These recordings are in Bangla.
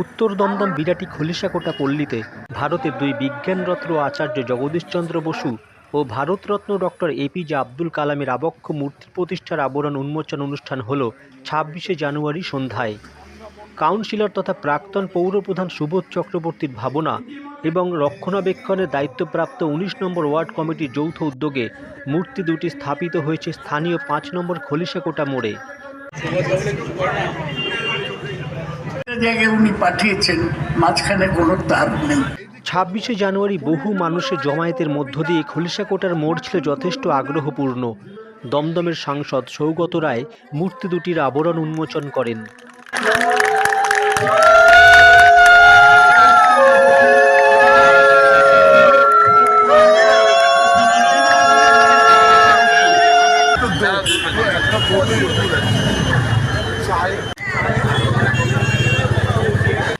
উত্তর দমদম বিরাটি খলিশাকোটা পল্লীতে ভারতের দুই বিজ্ঞানরত্ন আচার্য জগদীশচন্দ্র বসু ও ভারতরত্ন ডক্টর এপিজে আব্দুল কালামের আবক্ষ মূর্তি প্রতিষ্ঠার আবরণ উন্মোচন অনুষ্ঠান হল ছাব্বিশে জানুয়ারি সন্ধ্যায়। কাউন্সিলর তথা প্রাক্তন পৌরপ্রধান সুবোধ চক্রবর্তীর ভাবনা এবং রক্ষণাবেক্ষণের দায়িত্বপ্রাপ্ত উনিশ নম্বর ওয়ার্ড কমিটির যৌথ উদ্যোগে মূর্তি দুটি স্থাপিত হয়েছে স্থানীয় পাঁচ নম্বর খলিশাকোটা মোড়ে। জায়গায় উনি পাঠিয়েছেন, মাঝখানে কোনো তার নেই। ছাব্বিশে জানুয়ারি বহু মানুষের জমায়েতের মধ্য দিয়ে খলিশাকোটার মোড় ছিল যথেষ্ট আগ্রহপূর্ণ। দমদমের সাংসদ সৌগত রায় মূর্তি দুটির আবরণ উন্মোচন করেন।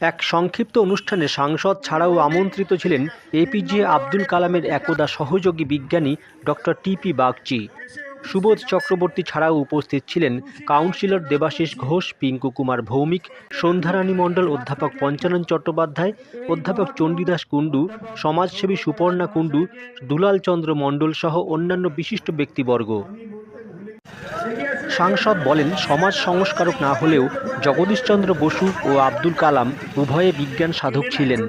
এক সংক্ষিপ্ত অনুষ্ঠানে সাংসদ ছাড়াও আমন্ত্রিত ছিলেন এপিজে আব্দুল কালামের একদা সহযোগী বিজ্ঞানী ডক্টর টিপি বাগচি। সুবোধ চক্রবর্তী ছাড়াও উপস্থিত ছিলেন কাউন্সিলর দেবাশিস ঘোষ, পিঙ্কু কুমার ভৌমিক, সন্ধ্যারানী মণ্ডল অধ্যাপক পঞ্চানন চট্টোপাধ্যায়, অধ্যাপক চণ্ডীদাস কুণ্ডু, সমাজসেবী সুপর্ণা কুণ্ডু, দুলাল চন্দ্র মণ্ডল সহ অন্যান্য বিশিষ্ট ব্যক্তিবর্গ। সাংসদ বলেন, সমাজ সংস্কারক না হলেও জগদীশচন্দ্র বসু ও আব্দুল কালাম উভয়ে বিজ্ঞান সাধক ছিলেন।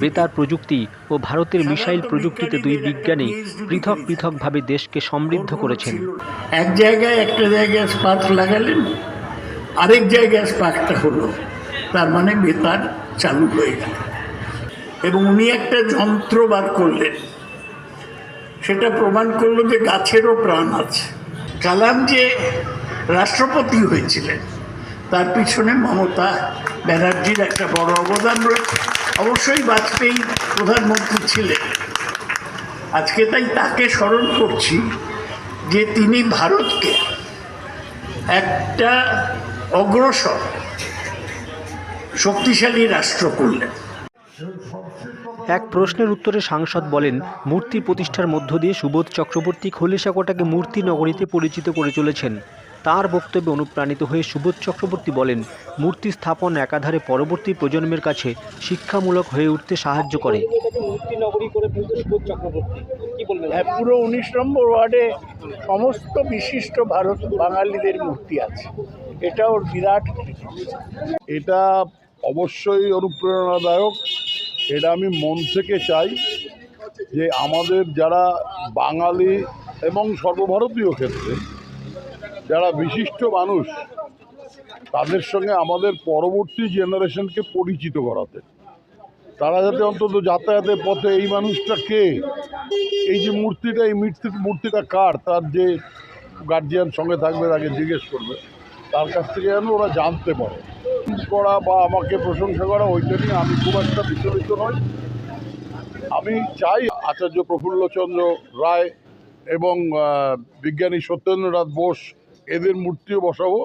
বেতার প্রযুক্তি ও ভারতের মিসাইল প্রযুক্তিতে দুই বিজ্ঞানী পৃথক পৃথকভাবে দেশকে সমৃদ্ধ করেছেন। এক জায়গায় একটা জায়গায় স্পার্ক লাগালেন, আরেক জায়গায় স্পার্কটা হলো, তার মানে বেতার চালু হয়ে গেল। এবং উনি একটা যন্ত্র বার করলেন। সেটা প্রমাণ করল যে গাছেরও প্রাণ আছে। কালাম যে রাষ্ট্রপতি হয়েছিলেন। তার পিছনে মমতা ব্যানার্জির একটা বড় অবদান রয়েছে। অবশ্যই বাজপেয়ী প্রধানমন্ত্রী ছিলেন। আজকে তাই তাকে স্মরণ করছি যে তিনি ভারতকে একটা অগ্রসর, শক্তিশালী রাষ্ট্র করলেন। এক প্রশ্নের উত্তরে সাংসদ বলেন মূর্তি প্রতিষ্ঠার মধ্য দিয়ে সুবোধ চক্রবর্তী খলিশাকোটাকে মূর্তি নগরীতে পরিচিত করে চলেছেন। তার বক্তব্যে অনুপ্রাণিত হয়ে সুবোধ চক্রবর্তী বলেন মূর্তি স্থাপন একাধারে পরবর্তী প্রজন্মের কাছে শিক্ষামূলক হয়ে উঠতে সাহায্য করে। হ্যাঁ পুরো উনিশ নম্বর ওয়ার্ডে সমস্ত বিশিষ্ট ভারত বাঙালিদের মূর্তি আছে। এটা ওর বিরাট এটা অবশ্যই অনুপ্রেরণাদায়ক। এটা আমি মন থেকে চাই যে আমাদের যারা বাঙালি এবং সর্বভারতীয় ক্ষেত্রে যারা বিশিষ্ট মানুষ, তাদের সঙ্গে আমাদের পরবর্তী জেনারেশনকে পরিচিত করাতে। তারা যাতে অন্তত যাতায়াতের পথে এই মানুষটা কে? এই যে মূর্তিটা, এই মূর্তি, মূর্তিটা কার? তার যে গার্জিয়ান সঙ্গে থাকবে, তাকে জিজ্ঞেস করবে। তার কাছ থেকে যেন ওরা জানতে পারে। করা বা আমাকে প্রশংসা করা ওইটা নিয়ে আমি খুব একটা বিচলিত নই। আমি চাই আচার্য প্রফুল্লচন্দ্র রায় এবং বিজ্ঞানী সত্যেন্দ্রনাথ বোস এদের মূর্তিও বসাবো।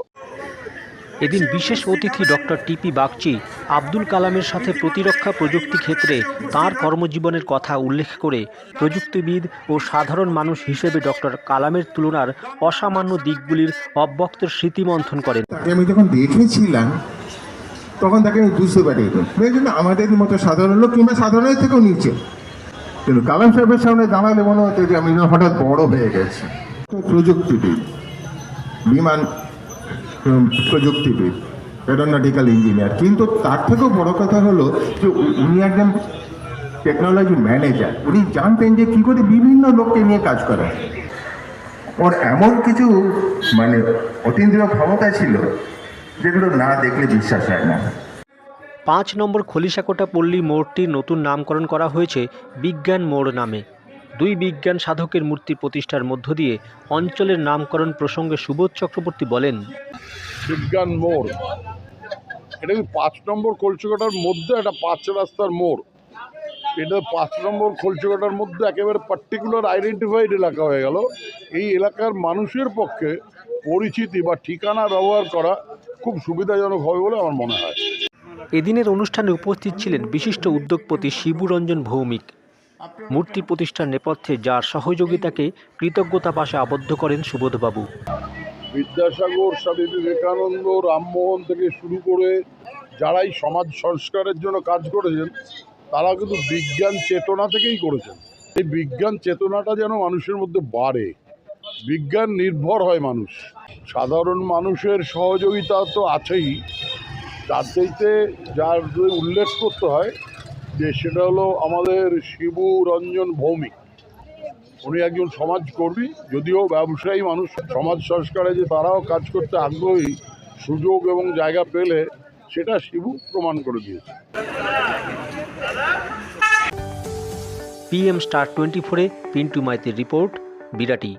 এদিন বিশেষ অতিথি ডক্টর টিপি বাগচি আব্দুল কালামের সাথে প্রতিরক্ষা প্রযুক্তি ক্ষেত্রে তার কর্মজীবনের কথা উল্লেখ করে প্রযুক্তিবিদ ও সাধারণ মানুষ হিসেবে ডক্টর কালামের তুলনার অসামান্য দিকগুলির অব্যক্ত স্মৃতিমন্থন করেন। আমি যখন দেখেছিলাম তখন তাকে আমি বুঝতে পারি এই জন্য আমাদের মতো সাধারণ লোক কিংবা সাধারণের থেকেও নিচে। কিন্তু কালাম সাহেবের সামনে দাঁড়ালে মনে হতো যে আমি হঠাৎ বড় হয়ে গেছি। প্রযুক্তিবিদ, বিমান প্রযুক্তিবিদ এরোনটিক্যাল ইঞ্জিনিয়ার। কিন্তু তার থেকেও বড় কথা হলো যে উনি একজন টেকনোলজি ম্যানেজার। উনি জানতেন যে কী করে বিভিন্ন লোককে নিয়ে কাজ করা ওর এমন কিছু মানে অতীন্দ্রিয় ক্ষমতা ছিল যেগুলো না দেখলে বিশ্বাস হয় না। পাঁচ নম্বর খলিশাকোটা পল্লী মোড়টির নতুন নামকরণ করা হয়েছে বিজ্ঞান মোড় নামে। দুই বিজ্ঞান সাধকের মূর্তি প্রতিষ্ঠার মধ্য দিয়ে অঞ্চলের নামকরণ প্রসঙ্গে সুবোধ চক্রবর্তী বলেন বিজ্ঞান মোড়। এটা কি পাঁচ নম্বর কলচকাটার মধ্যে একটা পাঁচ রাস্তার মোড়? এটা পাঁচ নম্বর কলচকাটার মধ্যে একেবারে পার্টিকুলার আইডেন্টিফাইড এলাকা হয়ে গেল। এই এলাকার মানুষের পক্ষে পরিচিতি বা ঠিকানা ব্যবহার করা খুব সুবিধাজনক হবে বলে আমার মনে হয়। এদিনের অনুষ্ঠানে উপস্থিত ছিলেন বিশিষ্ট উদ্যোগপতি শিবুরঞ্জন ভৌমিক। মূর্তি প্রতিষ্ঠার নেপথ্যে যার সহযোগিতাকে কৃতজ্ঞতা পাশে আবদ্ধ করেন সুবোধবাবু। বিদ্যাসাগর স্বামী বিবেকানন্দ রামমোহন থেকে শুরু করে যারাই সমাজ সংস্কারের জন্য কাজ করেছেন তারা কিন্তু বিজ্ঞান চেতনা থেকেই করেছেন। এই বিজ্ঞান চেতনাটা যেন মানুষের মধ্যে বাড়ে। বিজ্ঞান নির্ভর হয় মানুষ। সাধারণ মানুষের সহযোগিতা তো আছেই। তার চাইতে যার উল্লেখ করতে হয় যে সেটা হলো আমাদের শিবু রঞ্জন ভৌমিক। উনি একজন সমাজকর্মী, যদিও ব্যবসায়ী মানুষ। সমাজ সংস্কারে যে তারাও কাজ করতে আগ্রহী, সুযোগ এবং জায়গা পেলে সেটা শিবু প্রমাণ করে দিয়েছে। পিএম স্টার টোয়েন্টি ফোরে পিন্টু মাইতির রিপোর্ট, বিরাটি।